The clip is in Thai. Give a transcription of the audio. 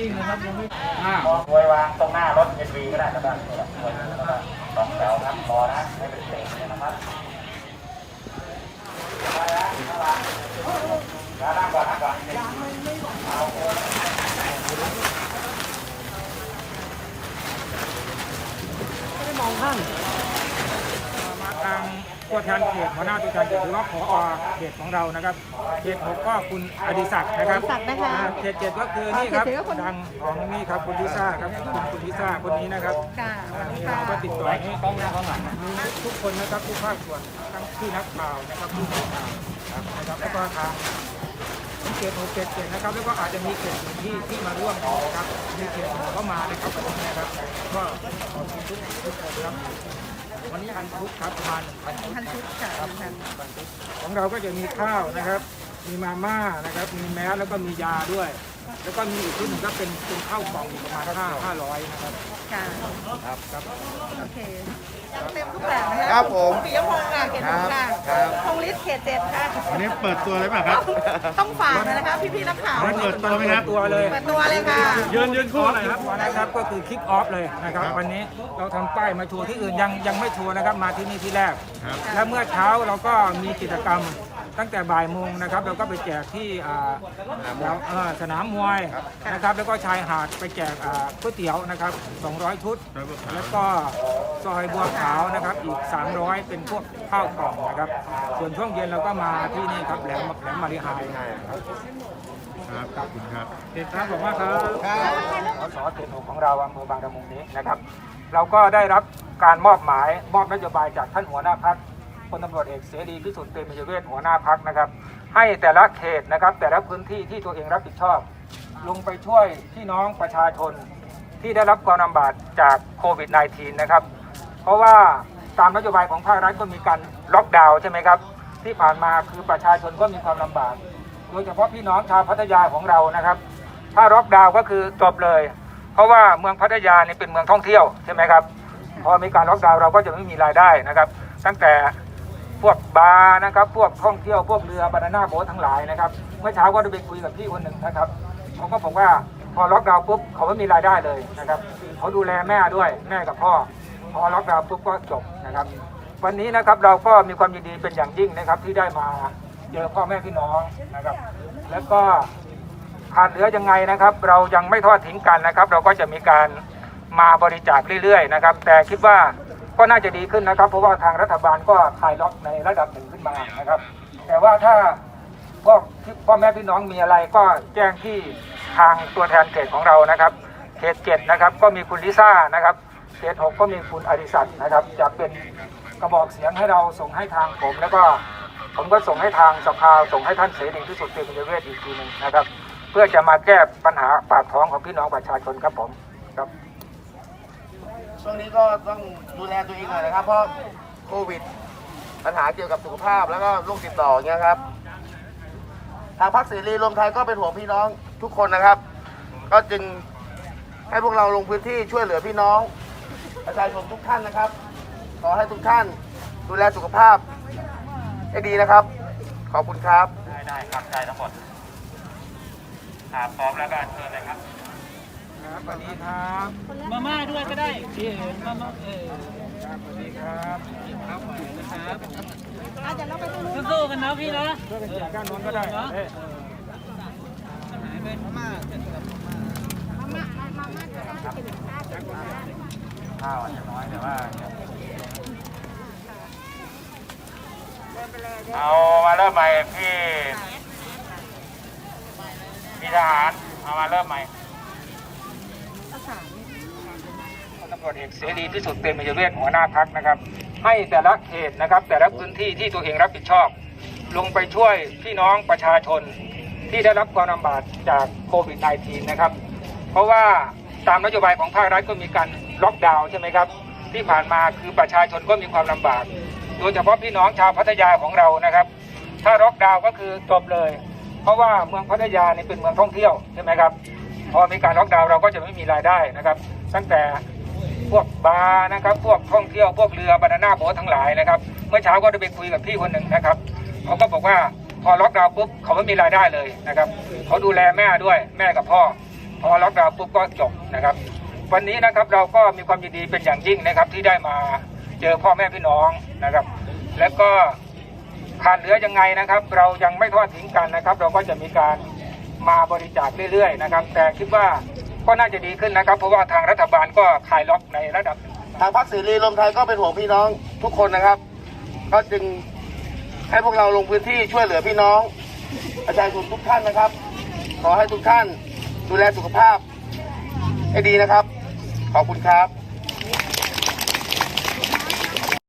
นิ่งนะครับยังไม่อ่ามองไว้วางตรงหน้ารถเอ็นวีก็ได้นะครับสองแถวครับรอนะไม่เป็นเศษนะครับไปแล้วแล้วนั่งก่อนนั่งก่อนเอามาทาง ตัวแทนเขตหัวหน้าตัวแทนเขตหรือว่าผอเขตของเรานะครับเขตหกก็คุณอดิศักดิ์นะครับอดิศักดิ์นะคะ อ่าเขตเจ็ดก็คือนี่ครับเขตเจ็ดก็คนดังของนี่ครับคุณลิซ่าครับคุณคุณลิซ่าคนนี้นะครับ ค่ะอ่าสวัสดีเราค่ะ ก็ติดต่อให้ต้องข้างหลังมีทุกคนนะครับทุกภาคส่วนทั้งที่นักข่าวนะครับผู้สื่อข่าวครับนะครับแล้วก็ทางทั้ง เขตหกเขตเจ็ดนะครับ แล้วก็อาจจะมีเขตอื่นที่ที่มาร่วมนะครับมีเขตอื่นก็มานะครับวันนี้นะครับ ก็ขอบคุณทุกทุกคนครับวันนี้พันทุกครับประมาณพันทุกพันชุดค่ะพันของเราก็จะมีข้าวนะครับ มีมาม่านะครับ มีแมสแล้วก็มียาด้วย แล้วก็มีอีกชุดหนึ่งก็เป็นเป็นข้าวกล่องอยู่ประมาณห้าห้าร้อยนะครับ ค่ะครับ ครับ โอเคเต็มทุกแบบนะคะครับผมปิยพงศ์ค่ะเขตหกค่ะครับ พงฤทธิ์เขตเจ็ดค่ะ วันนี้เปิดตัวเลยป่ะครับต้องฝากเลยนะคะพี่ๆนักข่าว วันนี้เปิดตัวไหมครับ ตัวเลย เปิดตัวเลยค่ะ ยืนยืนคู่หน่อยครับนะครับ ก็คือคิกออฟเลยนะครับ วันนี้เราทำป้ายมาโชว์ที่อื่นยังยังไม่โชว์นะครับ มาที่นี่ที่แรกครับและเมื่อเช้าเราก็มีกิจกรรม ตั้งแต่บ่ายโมงนะครับเราก็ไปแจกที่อ่าแล้วเอ่อสนามมวยนะครับแล้วก็ชายหาดไปแจกอ่าก๋วยเตี๋ยวนะครับ 200 ชุด แล้วก็ซอยบัวขาวนะครับอีก 300 เป็นพวกข้าวกล่องนะครับ ส่วนช่วงเย็นเราก็มาที่นี่ครับแหลมแหลมมาริไฮครับครับขอบคุณครับติดตามบอกว่าครับสสเขตหกของเราอำเภอบางละมุงนี้นะครับ เราก็ได้รับการมอบหมายมอบนโยบายจากท่านหัวหน้าพัก พลตำรวจเอกเสรีพิสุทธิ์เตมียเวทหัวหน้าพักนะครับ ให้แต่ละเขตนะครับ แต่ละพื้นที่ที่ตัวเองรับผิดชอบ ลงไปช่วยพี่น้องประชาชนที่ได้รับความลำบากจากโควิด -19 นะครับ เพราะว่าตามนโยบายของภาครัฐก็มีการล็อกดาวน์ใช่ไหมครับ ที่ผ่านมาคือประชาชนก็มีความลำบาก โดยเฉพาะพี่น้องชาวพัทยาของเรานะครับ ถ้าล็อกดาวน์ก็คือจบเลย เพราะว่าเมืองพัทยานี่เป็นเมืองท่องเที่ยวใช่ไหมครับ พอมีการล็อกดาวน์เราก็จะไม่มีรายได้นะครับ ตั้งแต่ พวกบาร์นะครับ พวกท่องเที่ยวพวกเรือบานาน่าโบ๊ททั้งหลายนะครับเมื่อเช้าก็ได้ไปคุยกับพี่คนหนึ่งนะครับเขาก็บอกว่าพอล็อกดาวน์ปุ๊บเขาไม่มีรายได้เลยนะครับเขาดูแลแม่ด้วยแม่กับพ่อ พอล็อกดาวน์ปุ๊บก็จบนะครับ วันนี้นะครับเราก็มีความยินดีเป็นอย่างยิ่งนะครับ ที่ได้มาเจอพ่อแม่พี่น้องนะครับ แล้วก็ขาดเหลือยังไงนะครับ เรายังไม่ทอดทิ้งกันนะครับ เราก็จะมีการมาบริจาคเรื่อยๆนะครับ แต่คิดว่า ก็น่าจะดีขึ้นนะครับ เพราะว่าทางรัฐบาลก็คลายล็อกในระดับหนึ่งขึ้นมานะครับ แต่ว่าถ้าพวกพ่อแม่พี่น้องมีอะไรก็แจ้งที่ทางตัวแทนเขตของเรานะครับ เขตเจ็ดนะครับก็มีคุณลิซ่านะครับ เขตหกก็มีคุณอดิศักดิ์นะครับ จะเป็นกระบอกเสียงให้เราส่งให้ทางผม แล้วก็ผมก็ส่งให้ทางสภาส่งให้ท่านเสรีพิสุทธิ์เตมียเวทอีกทีหนึ่งนะครับ เพื่อจะมาแก้ปัญหาปากท้องของพี่น้องประชาชนครับผมครับ ช่วงนี้ก็ต้องดูแลตัวเองหน่อยนะครับ เพราะโควิด ปัญหาเกี่ยวกับสุขภาพแล้วก็โรคติดต่อเงี้ยครับ ทางพรรคเสรีรวมไทยก็เป็นห่วงพี่น้องทุกคนนะครับ ก็จึงให้พวกเราลงพื้นที่ช่วยเหลือพี่น้อง ประชาชนทุกท่านนะครับ ขอให้ทุกท่านดูแลสุขภาพให้ดีนะครับ ขอบคุณครับ ได้ได้ครับได้ทั้งหมดครับพร้อมแล้วก็เชิญเลยครับ ครับสวัสดีครับมาม่าด้วยก็ได้พี่เห็นมาม่าเออครับสวัสดีครับครับอาจจะเราไปตรงนู้นสู้ๆกันนะพี่นะช่วยกันแจกด้านโน้นก็ได้เอ้ยหายไปมาม่าข้าวอาจจะน้อยแต่ว่าเอามาเริ่มใหม่พี่พี่ทหารเอามาเริ่มใหม่ ตำรวจเอกเสรีพิสุทธิ์เตมียเวทหัวหน้าพักนะครับ ให้แต่ละเขตนะครับ แต่ละพื้นที่ที่ตัวเองรับผิดชอบ ลงไปช่วยพี่น้องประชาชนที่ได้รับความลำบากจากโควิด -19 นะครับ เพราะว่าตามนโยบายของภาครัฐก็มีการล็อกดาวน์ใช่ไหมครับ ที่ผ่านมาคือประชาชนก็มีความลำบาก โดยเฉพาะพี่น้องชาวพัทยาของเรานะครับ ถ้าล็อกดาวน์ก็คือจบเลย เพราะว่าเมืองพัทยานี่เป็นเมืองท่องเที่ยวใช่ไหมครับพอมีการล็อกดาวน์เราก็จะไม่มีรายได้นะครับ ตั้งแต่ พวกบาร์นะครับ พวกท่องเที่ยวพวกเรือบานาน่าโบ๊ททั้งหลายนะครับ เมื่อเช้าก็ได้ไปคุยกับพี่คนหนึ่งนะครับเขาก็บอกว่าพอล็อกดาวน์ปุ๊บเขาไม่มีรายได้เลยนะครับเขาดูแลแม่ด้วยแม่กับพ่อ พอล็อกดาวน์ปุ๊บก็จบนะครับ วันนี้นะครับเราก็มีความยินดีเป็นอย่างยิ่งนะครับที่ได้มาเจอพ่อแม่พี่น้องนะครับ และก็ขาดเหลือยังไงนะครับ เรายังไม่ทอดทิ้งกันนะครับ เราก็จะมีการมาบริจาคเรื่อยๆนะครับ แต่คิดว่า ก็น่าจะดีขึ้นนะครับ เพราะว่าทางรัฐบาลก็คลายล็อกในระดับหนึ่งทางพรรคเสรีรวมไทยก็เป็นห่วงพี่น้องทุกคนนะครับ ก็จึงให้พวกเราลงพื้นที่ช่วยเหลือพี่น้องประชาชนทุกท่านนะครับ ขอให้ทุกท่านดูแลสุขภาพให้ดีนะครับ ขอบคุณครับ